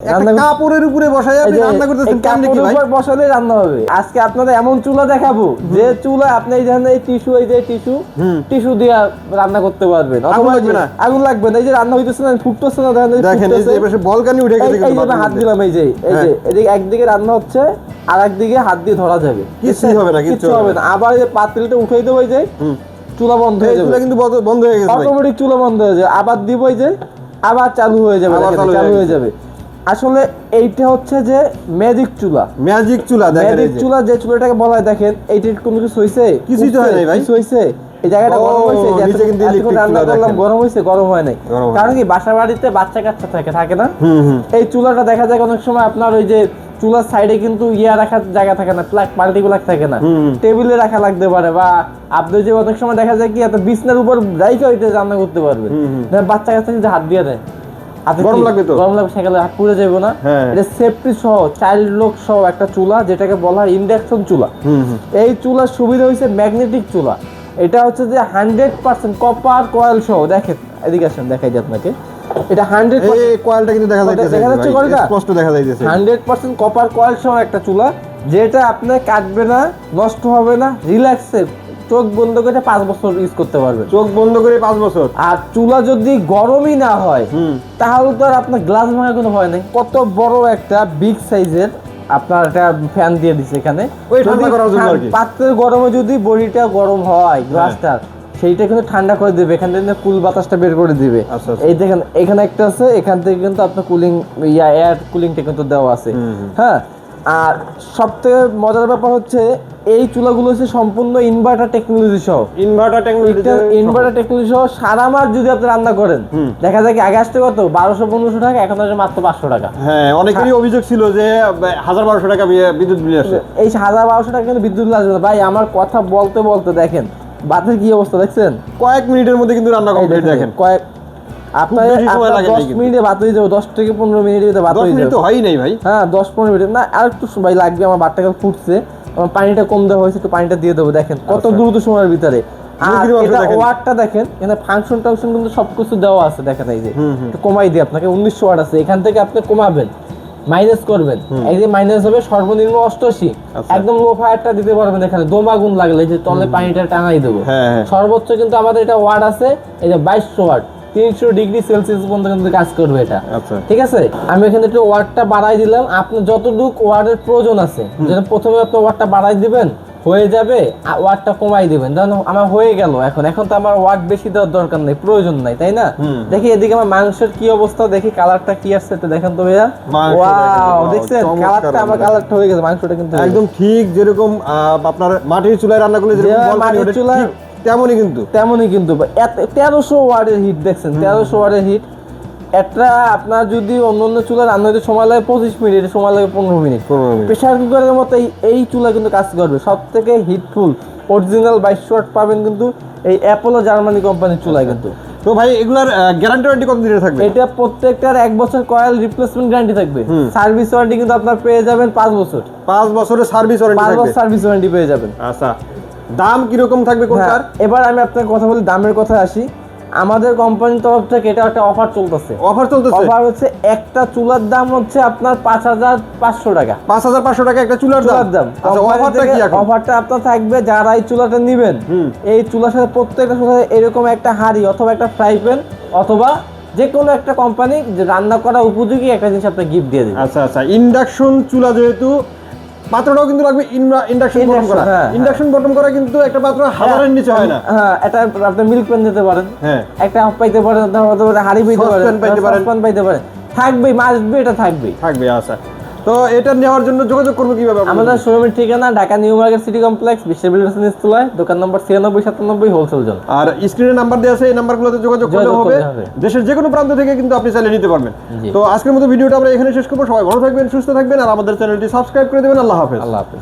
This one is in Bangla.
একটা রান্না কর- কাপড়ের উপরে বসাই আপনি রান্না করতেছেন কেমনে কি ভাই বসালে রান্না হবে। আজকে আপনাদের এমন চুলা দেখাবো যে চুলা আপনি এই ধরনের এই টিস্যু এই যে টিস্যু টিস্যু দিয়ে রান্না করতে পারবেন। আগুন লাগবে না? আগুন লাগবে না। এই যে রান্না হইতেছে না ফুটতেছে না দেখেন এই যে ফুটতেছে। বলকানি উঠে গেছে এই যে হাত দিলাম এই যে এই যে। এদিকে একদিকে রান্না হচ্ছে আর একদিকে হাত দিয়ে ধরা যাবে। কিছুই হবে না, কিচ্ছু হবে না। আবার এই যে পাতিলটা উঠাই দেবো এই যে চুলা বন্ধ হয়ে যাবে। কিন্তু বন্ধ- হয়ে গেছে অটোমেটিক চুলা বন্ধ হয়ে যাবে। আবার দিব এই যে আবার চালু হয়ে যাবে। চালু হয়ে যাবে। আসলে এইটা হচ্ছে যে ম্যাজিক চুলা। ম্যাজিক চুলা দেখেন ম্যাজিক চুলা যে চুলাটাকে বলা হয় দেখেন এইটার কোনো কিছু হইছে? কিছুই তো হয় নাই ভাই। হইছে? এই জায়গাটা গরম হইছে নিচে কিন্তু electric রান্না করলাম গরম হইছে গরম হয় নাই। কারণ কি বাসা বাড়িতে বাচ্চা কাচ্চা থাকে থাকে না? এই চুলাটা দেখা যায় অনেক সময় আপনার ওই যে চুলার সাইডে কিন্তু ইয়া রাখার জায়গা থাকে না প্লাগ পাল্টি প্লাগ থাকে না। টেবিলে রাখা লাগতে পারে বা আপনি যে অনেক সময় দেখা যায় কি এত বিছনার উপর রাইখে হইতে রান্না করতে পারবে বাচ্চা কাচ্চা কিন্তু হাত দিয়ে দেয়। গরম লাগবে তো? গরম লাগবে সেখানে হাত পুড়ে যাবে না। হ্যাঁ। এটা সেফটি সহ চাইল্ড লোক সহ একটা চুলা যেটাকে বলা হয় ইন্ডাকশন চুলা। এই চুলার সুবিধা হয়েছে ম্যাগনেটিক চুলা। এটা হচ্ছে যে হান্ড্রেড পার্সেন্ট কপার কয়েল সহ দেখেন এদিকে আসেন দেখাই যে আপনাকে। এটা হান্ড্রেড কয়েলটা কিন্তু দেখা যাচ্ছে স্পষ্ট দেখা যাইতেছে। হান্ড্রেড পার্সেন্ট কপার কয়েল সহ একটা চুলা যেটা আপনার কাটবে না নষ্ট হবে না রিল্যাক্সে চোখ বন্ধ করে পাঁচ বছর ইউজ করতে পারবেন। চোখ বন্ধ করে পাঁচ বছর? আর চুলা যদি গরমই না হয় তাহলে তো আর আপনার গ্লাস ভাঙার কোনো ভয় নেই। কত বড় একটা বিগ সাইজের আপনার একটা ফ্যান দিয়ে দিছে এখানে। হ্যাঁ। পাত্রের গরমে যদি বডিটা গরম হয় গ্লাসটা সেইটা কিন্তু ঠান্ডা করে দিবে। এখান থেকে কুল বাতাসটা বের করে দিবে। আচ্ছা, আচ্ছা। এই দেখেন এখানে একটা আছে এখান থেকে কিন্তু আপনার কুলিং ইয়া এয়ার কুলিংটা কিন্তু দেওয়া আছে। হ্যাঁ? আর সবথেকে মজার ব্যাপার হচ্ছে এই চুলাগুলো হচ্ছে সম্পূর্ণ ইনভার্টার টেকনোলজি সহ। ইনভার্টার টেকনোলজি ইনভার্টার টেকনোলজি সহ সারা মাস যদি আপনি রান্না করেন দেখা যায় কি আগে আসতে কত? বারোশো পনেরোশো টাকা এখন আসে মাত্র পাঁচশো টাকা। হ্যাঁ অনেকেরই অভিযোগ ছিল যে হাজার বারোশো টাকা বিদ্যুৎ বিল আসে। এই হাজার বারোশো টাকা কিন্তু বিদ্যুৎ লাগবে না। ভাই আমার কথা বলতে বলতে দেখেন বাতের কি অবস্থা দেখছেন? কয়েক মিনিটের মধ্যে কিন্তু রান্না কমপ্লিট দেখেন। কয়েক আপনার দশ মিনিটে হয়ে যাবে দশ থেকে পনেরো মিনিটের ভিতরে হয়ে যাবে। তো নাই ভাই। হ্যাঁ দশ পনেরো মিনিট। না আর একটু সময় লাগবে আমার বাটটাকে ফুটছে। আমার পানিটা কম দেওয়া হয়েছে একটু পানিটা দিয়ে দেবো দেখেন। কত আচ্ছা। দ্রুত সময়ের ভিতরে। ওয়াটটা দেখেন এখানে ফাংশন টাংশন কিন্তু সবকিছু দেওয়া আছে দেখেন এই যে। কমাই দিই আপনাকে উনিশশো ওয়াট আছে। এখান থেকে আপনি কমাবেন মাইনাস করবেন। এই যে মাইনাস হবে সর্বনিম্ন অষ্টআশি। আচ্ছা। একদম লো ফায়ারটা দিতে পারবেন এখানে দোমাগুন লাগলে যে তলে পানিটা টাঙাই দেবো। হ্যাঁ, হ্যাঁ। সর্বোচ্চ কিন্তু আমাদের এটা ওয়াট আছে এই যে বাইশশো ওয়াট তিনশো ডিগ্রি সেলসিয়াস পর্যন্ত কিন্তু কাজ করবে এটা। আচ্ছা। ঠিক আছে? আমি এখানে একটু বাড়াই দিলাম। আপনি যতটুকু প্রয়োজন আছে যেন প্রথমে বাড়াই দিবেন হয়ে যাবে কমাই দিবেন। আমার হয়ে গেল এখন। এখন তো আমার বেশি দেওয়ার দরকার নেই প্রয়োজন নাই তাই না? দেখি এদিকে আমার মাংসের কি অবস্থা দেখি কালারটা কি আসছে দেখেন তো ভাইয়া। ওয়াও দেখছেন? কালারটা আমার। কালারটা হয়ে গেছে মাংসটা কিন্তু একদম ঠিক যেরকম আপনার মাটির চুলায় রান্না করলে যেরকম মাটির চুলায়- তেমনই কিন্তু তেমনই কিন্তু তেরোশো ওয়ার্ডের হিট দেখছেন তেরোশো ওয়ার্ডের হিট আপনার যদি অন্য অন্য চুলা রান্না হতে সময় লাগে পঁচিশ মিনিট সময় লাগে পনেরো মিনিট। প্রেশার কুকারের মতো এই এই চুলা কিন্তু কাজ করবে। সব থেকে হিটফুল অরিজিনাল বাইশ ওয়াট পাবেন কিন্তু এই অ্যাপোলো জার্মানি কোম্পানির চুলা কিন্তু। তো ভাই এগুলার গ্যারান্টি ওয়ারেন্টি কত দিনের থাকবে? এটা প্রত্যেকটার এক বছর কয়েল রিপ্লেসমেন্ট গ্যারান্টি থাকবে। সার্ভিস ওয়ারেন্টি কিন্তু আপনার পেয়ে যাবেন পাঁচ বছর। পাঁচ বছরের সার্ভিস ওয়ারেন্টি পাঁচ বছর সার্ভিস ওয়ারেন্টি পেয়ে যাবেন। আচ্ছা। দাম কীরকম থাকবে কোনটার? এবার আমি আপনাকে কথা বলি দামের কথা আসি। আমাদের কোম্পানির তরফ থেকে এটা একটা অফার চলতেছে। অফার চলতেছে? অফার হচ্ছে একটা চুলার দাম হচ্ছে আপনার পাঁচ হাজার পাঁচশো টাকা। পাঁচ হাজার পাঁচশো টাকা একটা চুলার দাম? চুলার দাম। আচ্ছা অফারটা কি এখন? অফারটা আপনার থাকবে যারা এই চুলাটা নেবেন। এই চুলার সাথে প্রত্যেকটা সাথে এরকম একটা হাঁড়ি অথবা একটা ফ্রাই প্যান অথবা যে কোনো একটা কোম্পানি যে রান্না করা উপযোগী একটা জিনিস আপনার গিফট দিয়ে দেবে। আচ্ছা আচ্ছা ইন্ডাকশন চুলা যেহেতু পাত্রটাও কিন্তু লাগবে ইন্ডাকশন বটম করা। হ্যাঁ, ইন্ডাকশন বটম করা কিন্তু একটা পাত্র হাজারের নিচে হয় না। হ্যাঁ এটা আপনি মিল্ক প্যান দিতে পারেন। হ্যাঁ। একটা হাফ পাইতে পারেন হাড়ি পাইতে পারেন পাইতে পারেন। থাকবে মাসবে এটা থাকবে থাকবে আচ্ছা। তো এটা নেওয়ার জন্য যোগাযোগ করব কীভাবে? আমাদের শোরুমের ঠিকানা Dhaka New Market City Complex বিশ্ববিদ্যালয় নিচতলায় দোকান নম্বর ছিয়ানব্বই সাতানব্বই হোলসেল জোন। আর স্ক্রিনে নাম্বার দেওয়া আছে এই নাম্বারগুলোতে যোগাযোগ করলে হবে। দেশের যে কোনো প্রান্ত থেকে কিন্তু আপনি চালিয়ে নিতে পারবেন। তো আজকের মতো ভিডিওটা আমরা এখানে শেষ করব। সবাই ভালো থাকবেন সুস্থ থাকবেন আর আমাদের চ্যানেলটি সাবস্ক্রাইব করে দেবেন। আল্লাহ হাফেজ। আল্লাহ হাফেজ।